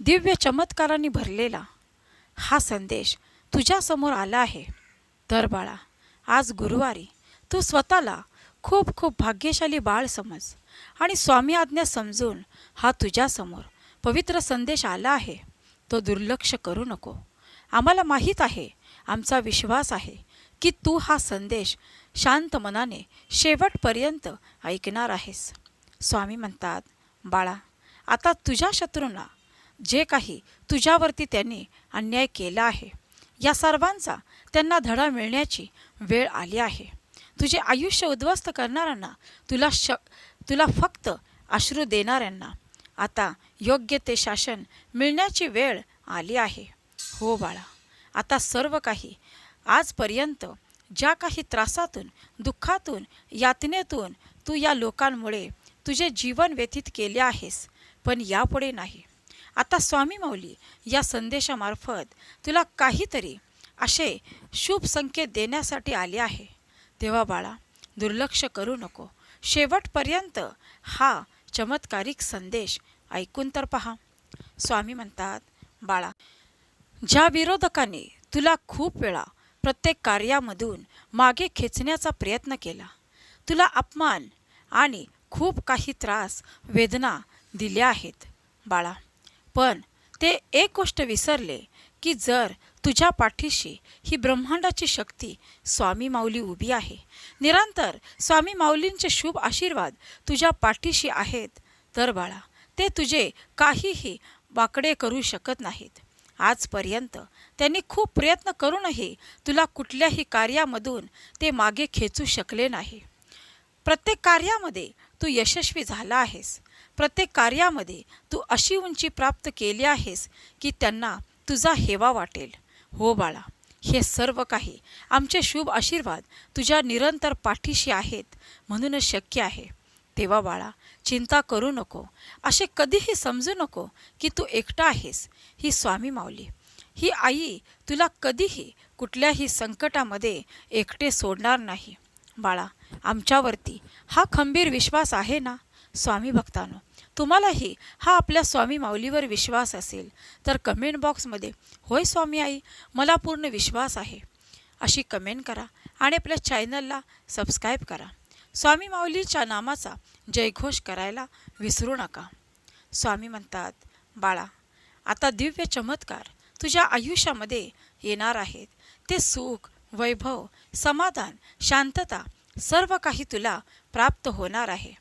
दिव्य चमत्कारांनी भरलेला हा संदेश तुझ्यासमोर आला आहे. तर बाळा आज गुरुवारी तू स्वतःला खूप खूप भाग्यशाली बाळ समज आणि स्वामी आज्ञा समजून हा तुझ्यासमोर पवित्र संदेश आला आहे. तो दुर्लक्ष करू नको. आम्हाला माहीत आहे आमचा विश्वास आहे की तू हा संदेश शांत मनाने शेवटपर्यंत ऐकणार आहेस. स्वामी म्हणतात बाळा आता तुझ्या शत्रूंना जे काही तुझ्यावरती त्यांनी अन्याय केला आहे या सर्वांचा त्यांना धडा मिळण्याची वेळ आली आहे. तुझे आयुष्य उद्ध्वस्त करणाऱ्यांना तुला श तुला फक्त अश्रू देणाऱ्यांना आता योग्य ते शासन मिळण्याची वेळ आली आहे. हो बाळा आता सर्व काही आजपर्यंत ज्या काही त्रासातून दुःखातून यातनेतून तू या लोकांमुळे तुझे जीवन व्यतीत केले आहेस पण यापुढे नाही. आता स्वामी माऊली या संदेशामार्फत तुला काहीतरी असे शुभ संकेत देण्यासाठी आले आहे. तेव्हा बाळा दुर्लक्ष करू नको. शेवटपर्यंत हा चमत्कारिक संदेश ऐकून तर पहा. स्वामी म्हणतात बाळा ज्या विरोधकाने तुला खूप वेळा प्रत्येक कार्यामधून मागे खेचण्याचा प्रयत्न केला तुला अपमान आणि खूप काही त्रास वेदना दिल्या आहेत. बाळा पण ते एक गोष्ट विसरले की जर तुझ्या पाठीशी ही ब्रह्मांडाची शक्ती स्वामी माऊली उभी आहे निरंतर स्वामी माऊलींचे शुभ आशीर्वाद तुझ्या पाठीशी आहेत तर बाळा ते तुझे काहीही वाकडे करू शकत नाहीत. आजपर्यंत त्यांनी खूप प्रयत्न करूनही तुला कुठल्याही कार्यामधून ते मागे खेचू शकले नाही. प्रत्येक कार्यामध्ये तू यशस्वी झाला आहेस. प्रत्येक कार्यामध्ये तू अशी उंची प्राप्त केली आहेस की त्यांना तुझा हेवा वाटेल. हो बाळा हे सर्व काही आमचे शुभ आशीर्वाद तुझ्या निरंतर पाठीशी आहेत म्हणूनच शक्य आहे. तेव्हा बाळा चिंता करू नको. असे कधीही समजू नको की तू एकटा आहेस. ही स्वामी माऊली ही आई तुला कधीही कुठल्याही संकटामध्ये एकटे सोडणार नाही. बाळा आमच्यावरती हा खंबीर विश्वास आहे ना? स्वामी भक्तांनो तुम्हालाही हा आपल्या स्वामी माऊलीवर विश्वास असेल तर कमेंट बॉक्समध्ये होय स्वामी आई मला पूर्ण विश्वास आहे. अशी कमेंट करा आणि आपल्या चॅनलला सबस्क्राईब करा. स्वामी माऊलीच्या नामाचा जयघोष करायला विसरू नका. स्वामी म्हणतात बाळा आता दिव्य चमत्कार तुझ्या आयुष्यामध्ये येणार आहेत. ते सुख वैभव समाधान शांतता सर्व काही तुला प्राप्त होणार आहे.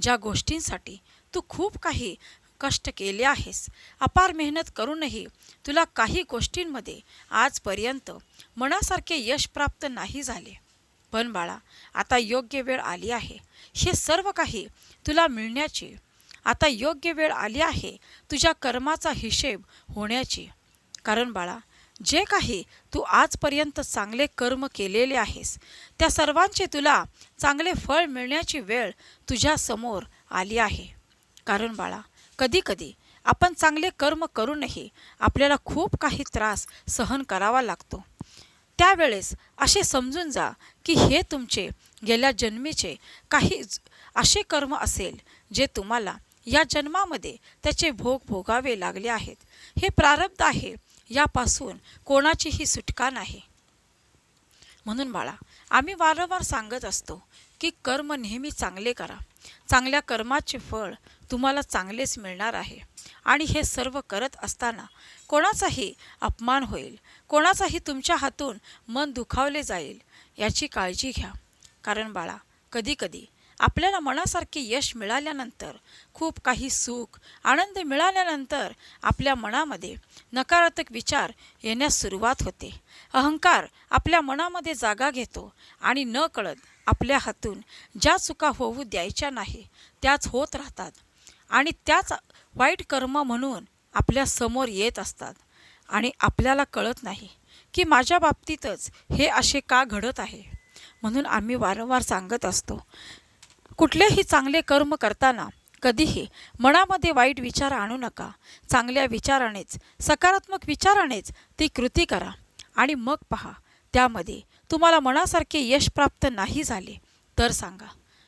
ज्या गोष्टींसाठी तू खूप काही कष्ट केले आहेस. अपार मेहनत करूनही तुला काही गोष्टींमध्ये आजपर्यंत मनासारखे यश प्राप्त नाही झाले. पण बाळा आता योग्य वेळ आली आहे. हे सर्व काही तुला मिळण्याची आता योग्य वेळ आली आहे तुझ्या कर्माचा हिशेब होण्याची. कारण बाळा जे काही तू आजपर्यंत चांगले कर्म केलेले आहेस त्या सर्वांचे तुला चांगले फळ मिळण्याची वेळ तुझ्यासमोर आली आहे. कारण बाळा कधीकधी आपण चांगले कर्म करूनही आपल्याला खूप काही त्रास सहन करावा लागतो. त्यावेळेस असे समजून जा की हे तुमचे गेल्या जन्मीचे काही असे कर्म असेल जे तुम्हाला या जन्मामध्ये त्याचे भोग भोगावे लागले आहेत. हे प्रारब्ध आहे यापासून कोणाचीही सुटका नाही. म्हणून बाळा आम्ही वारंवार सांगत असतो की कर्म नेहमी चांगले करा. चांगल्या कर्माचे फळ तुम्हाला चांगलेच मिळणार आहे. आणि हे सर्व करत असताना कोणाचाही अपमान होईल कोणाचाही तुमच्या हातून मन दुखावले जाईल याची काळजी घ्या. कारण बाळा कधीकधी आपल्याला मनासारखे यश मिळाल्यानंतर खूप काही सुख आनंद मिळाल्यानंतर आपल्या मनामध्ये नकारात्मक विचार येण्यास सुरुवात होते. अहंकार आपल्या मनामध्ये जागा घेतो आणि न कळत आपल्या हातून ज्या चुका होऊ द्यायच्या नाही त्याच होत राहतात आणि त्याच वाईट कर्म म्हणून आपल्यासमोर येत असतात आणि आपल्याला कळत नाही की माझ्या बाबतीतच हे असे का घडत आहे? म्हणून आम्ही वारंवार सांगत असतो कुठलेही चांगले कर्म करताना कधीही मनामध्ये वाईट विचार आणू नका. चांगल्या विचारानेच सकारात्मक विचारानेच ती कृती करा आणि मग पहा त्यामध्ये तुम्हाला मनासारखे यश प्राप्त नाही झाले तर सांगा.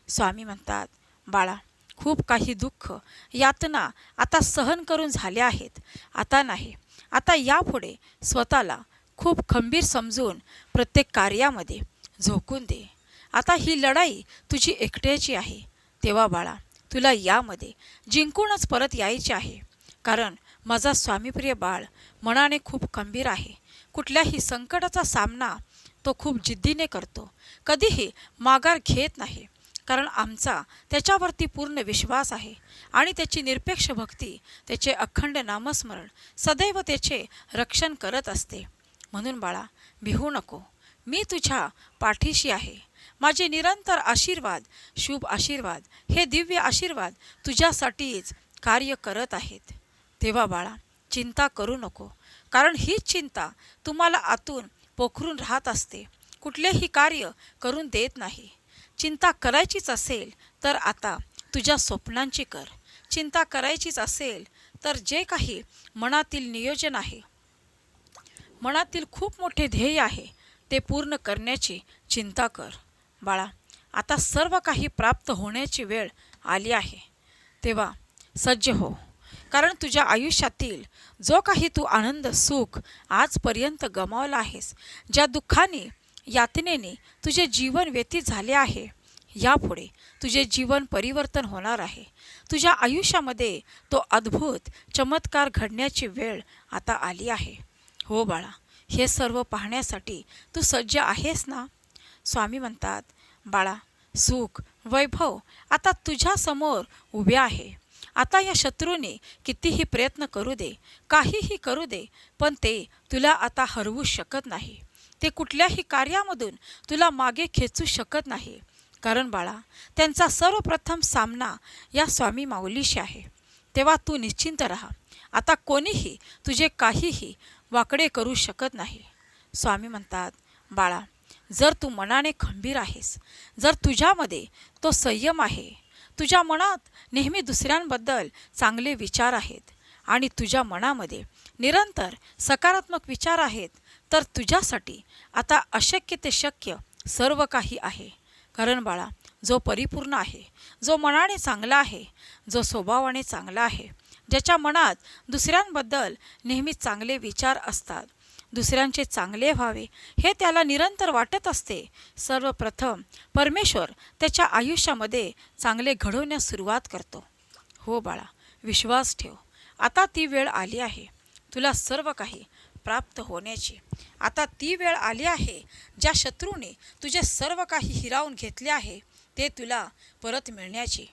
स्वामी म्हणतात बाळा खूप काही दुःख यातना आता सहन करून झाल्या आहेत. आता नाही आता यापुढे स्वतःला खूप खंबीर समजून प्रत्येक कार्यामध्ये झोकून दे. आता ही लढाई तुझी एकट्याची आहे. तेव्हा बाळा तुला यामध्ये जिंकूनच परत यायचे आहे. कारण माझा स्वामीप्रिय बाळ मनाने खूप खंबीर आहे. कुठल्याही संकटाचा सामना तो खूप जिद्दीने करतो. कधीही माघार घेत नाही. कारण आमचा त्याच्यावरती पूर्ण विश्वास आहे आणि त्याची निरपेक्ष भक्ती त्याचे अखंड नामस्मरण सदैव त्याचे रक्षण करत असते. म्हणून बाळा भिहू नको. मी तुझ्या पाठीशी आहे. माझे निरंतर आशीर्वाद शुभ आशीर्वाद हे दिव्य आशीर्वाद तुझ्यासाठीच कार्य करत आहेत. तेव्हा बाळा चिंता करू नको. कारण हीच चिंता तुम्हाला आतून पोखरून राहत असते. कुठलेही कार्य करून देत नाही. चिंता करायचीच असेल तर आता तुझ्या स्वप्नांची कर. चिंता करायचीच असेल तर जे काही मनातील नियोजन आहे मनातील खूप मोठे ध्येय आहे ते पूर्ण करण्याची चिंता कर. बाळा आता सर्व काही प्राप्त होण्याची वेळ आली आहे. तेव्हा सज्ज हो कारण तुझ्या आयुष्यातील जो काही तू आनंद सुख आजपर्यंत गमावला आहेस ज्या दुःखाने यातनेने तुझे जीवन व्यतीत झाले आहे यापुढे तुझे जीवन परिवर्तन होणार आहे. तुझ्या आयुष्यामध्ये तो अद्भुत चमत्कार घडण्याची वेळ आता आली आहे. हो बाळा हे सर्व पाहण्यासाठी तू सज्ज आहेस ना? स्वामी म्हणतात बाळा सुख वैभव आता तुझ्यासमोर उभे आहे. आता या शत्रूने कितीही प्रयत्न करू दे काहीही करू दे पण ते तुला आता हरवू शकत नाही. ते कुठल्याही कार्यामधून तुला मागे खेचू शकत नाही. कारण बाळा त्यांचा सर्वप्रथम सामना या स्वामी माऊलीशी आहे. तेव्हा तू निश्चिंत राहा. आता कोणीही तुझे काहीही वाकडे करू शकत नाही. स्वामी म्हणतात बाळा जर तू मनाने खंबीर आहेस जर तुझ्यामध्ये तो संयम आहे तुझ्या मनात नेहमी दुसऱ्यांबद्दल चांगले विचार आहेत आणि तुझ्या मनामध्ये निरंतर सकारात्मक विचार आहेत तर तुझ्यासाठी आता अशक्य ते शक्य सर्व काही आहे. कारण बाळा जो परिपूर्ण आहे जो मनाने चांगला आहे जो स्वभावाने चांगला आहे ज्याच्या मनात दुसऱ्यांबद्दल नेहमी चांगले विचार असतात दुसऱ्यांचे चांगले व्हावे हे त्याला निरंतर वाटत असते. सर्वप्रथम परमेश्वर त्याच्या आयुष्यामध्ये चांगले घडवण्यास सुरुवात करतो. हो बाळा विश्वास ठेव. आता ती वेळ आली आहे. तुला सर्व काही प्राप्त होण्याची. आता ती वेळ आली आहे ज्या शत्रूने तुझे सर्व काही हिरावून घेतले आहे ते तुला परत मिळण्याची.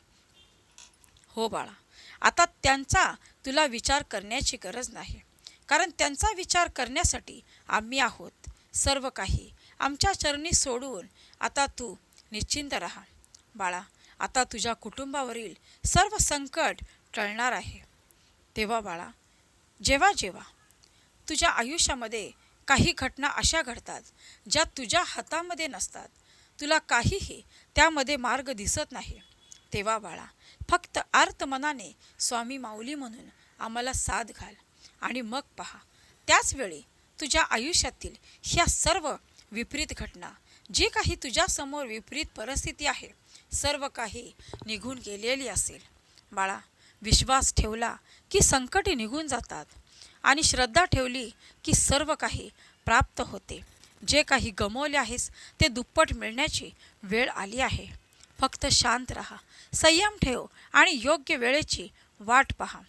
हो बाळा आता त्यांचा तुला विचार करण्याची गरज नाही. कारण त्यांचा विचार करण्यासाठी आम्ही आहोत. सर्व काही आमच्या चरणी सोडून आता तू निश्चिंत राहा. बाळा आता तुझ्या कुटुंबावरील सर्व संकट टळणार आहे. तेव्हा बाळा जेव्हा जेव्हा तुझ्या आयुष्यामध्ये काही घटना अशा घडतात ज्या तुझ्या हातामध्ये नसतात तुला काहीही त्यामध्ये मार्ग दिसत नाही. तेव्हा बाळा फक्त आर्तमनाने स्वामी माऊली म्हणून आम्हाला साथ घाल. आणि मग पहा. त्याचवेळी तुझ्या आयुष्यातील ह्या सर्व विपरीत घटना जी काही तुझ्यासमोर विपरीत परिस्थिती आहे सर्व काही निघून गेलेली असेल. बाळा विश्वास ठेवला की संकटे निघून जातात आणि श्रद्धा ठेवली की सर्व काही प्राप्त होते. जे काही गमवले आहेस ते दुप्पट मिळण्याची वेळ आली आहे. फक्त शांत राहा. संयम ठेव आणि योग्य वेळेची वाट पहा.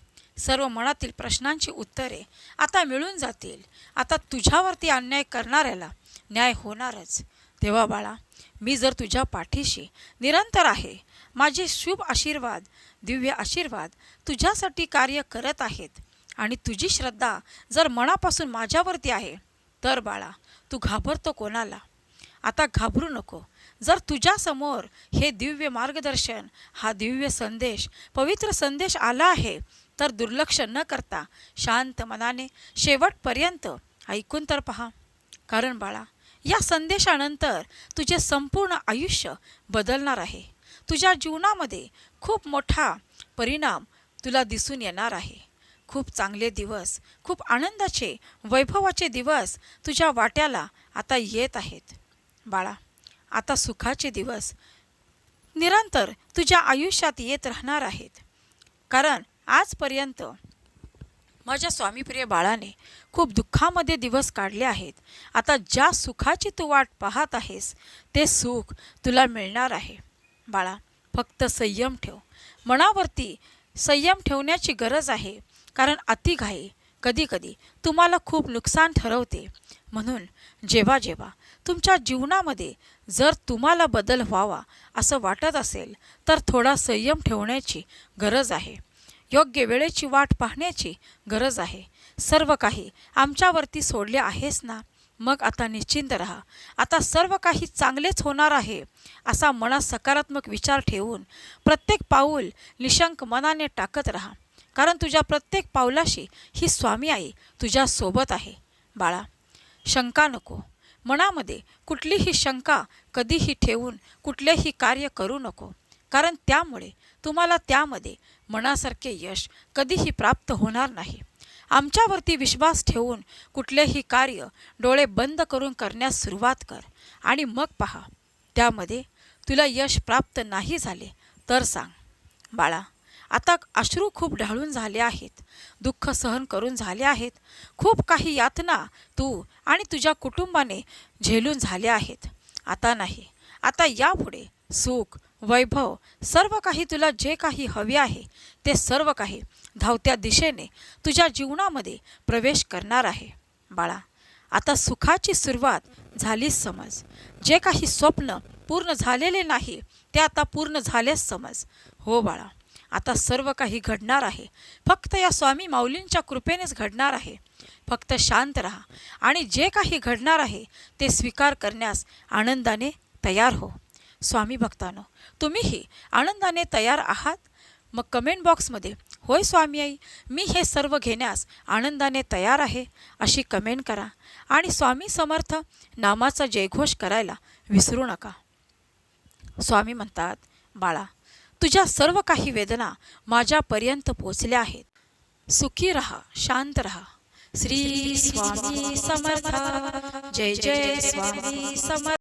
सर्व मनातील प्रश्नांची उत्तरे आता मिळून जातील. आता तुझ्यावरती अन्याय करणाऱ्याला न्याय होणारच. तेव्हा बाळा मी जर तुझ्या पाठीशी निरंतर आहे माझे शुभ आशीर्वाद दिव्य आशीर्वाद तुझ्यासाठी कार्य करत आहेत आणि तुझी श्रद्धा जर मनापासून माझ्यावरती आहे तर बाळा तू घाबरतो कोणाला? आता घाबरू नको. जर तुझ्यासमोर हे दिव्य मार्गदर्शन हा दिव्य संदेश पवित्र संदेश आला आहे तर दुर्लक्ष न करता शांत मनाने शेवटपर्यंत ऐकून तर पहा. कारण बाळा या संदेशानंतर तुझे संपूर्ण आयुष्य बदलणार आहे. तुझ्या जीवनामध्ये खूप मोठा परिणाम तुला दिसून येणार आहे. खूप चांगले दिवस खूप आनंदाचे वैभवाचे दिवस तुझ्या वाट्याला आता येत आहेत. बाळा आता सुखाचे दिवस निरंतर तुझ्या आयुष्यात येत राहणार आहेत. कारण आजपर्यंत माझ्या स्वामीप्रिय बाळाने खूप दुःखामध्ये दिवस काढले आहेत. आता ज्या सुखाची तू वाट पाहत आहेस ते सुख तुला मिळणार आहे. बाळा फक्त संयम ठेव. मनावरती संयम ठेवण्याची गरज आहे कारण अतिघाई कधीकधी तुम्हाला खूप नुकसान ठरवते. म्हणून जेव्हा जेव्हा तुमच्या जीवनामध्ये जर तुम्हाला बदल व्हावा असं वाटत असेल तर थोडा संयम ठेवण्याची गरज आहे. योग्य वेळेची वाट पाहण्याची गरज आहे. सर्व काही आमच्यावरती सोडले आहेस ना? मग आता निश्चिंत राहा. आता सर्व काही चांगलेच होणार आहे असा मनात सकारात्मक विचार ठेवून प्रत्येक पाऊल निशंक मनाने टाकत राहा. कारण तुझ्या प्रत्येक पावलाशी ही स्वामी आई तुझ्या सोबत आहे. बाळा शंका नको. मनामध्ये कुठलीही शंका कधीही ठेवून कुठलेही कार्य करू नको. कारण त्यामुळे तुम्हाला त्यामध्ये मनासारखे यश कधीही प्राप्त होणार नाही. आमच्यावरती विश्वास ठेवून कुठलेही कार्य डोळे बंद करून करण्यास सुरुवात कर आणि मग पहा त्यामध्ये तुला यश प्राप्त नाही झाले तर सांग बाळा आता अश्रू खूप ढाळून झाले आहेत दुःख सहन करून झाले आहेत खूप काही यातना तू आणि तुझ्या कुटुंबाने झेलून झाले आहेत. आता नाही आता यापुढे सुख वैभव सर्व काही तुला जे काही हवे आहे ते सर्व काही धावत्या दिशेने तुझ्या जीवनामध्ये प्रवेश करणार आहे. बाळा आता सुखाची सुरुवात झालीच समज. जे काही स्वप्न पूर्ण झालेले नाही ते आता पूर्ण झालेच समज. हो बाळा आता सर्व काही घडणार आहे. फक्त या स्वामी माऊलींच्या कृपेनेच घडणार आहे. फक्त शांत राहा आणि जे काही घडणार आहे ते स्वीकार करण्यास आनंदाने तयार हो. स्वामी भक्तानो तुम्हीही आनंदाने तयार आहात? मग कमेंट बॉक्समध्ये होय स्वामी आई मी हे सर्व घेण्यास आनंदाने तयार आहे अशी कमेंट करा. आणि स्वामी समर्थ नामाचा जयघोष करायला विसरू नका. स्वामी म्हणतात बाळा तुझ्या सर्व काही वेदना माझ्यापर्यंत पोचल्या आहेत. सुखी रहा शांत रहा. श्री स्वामी समर्थ. जय जय स्वामी समर्थ.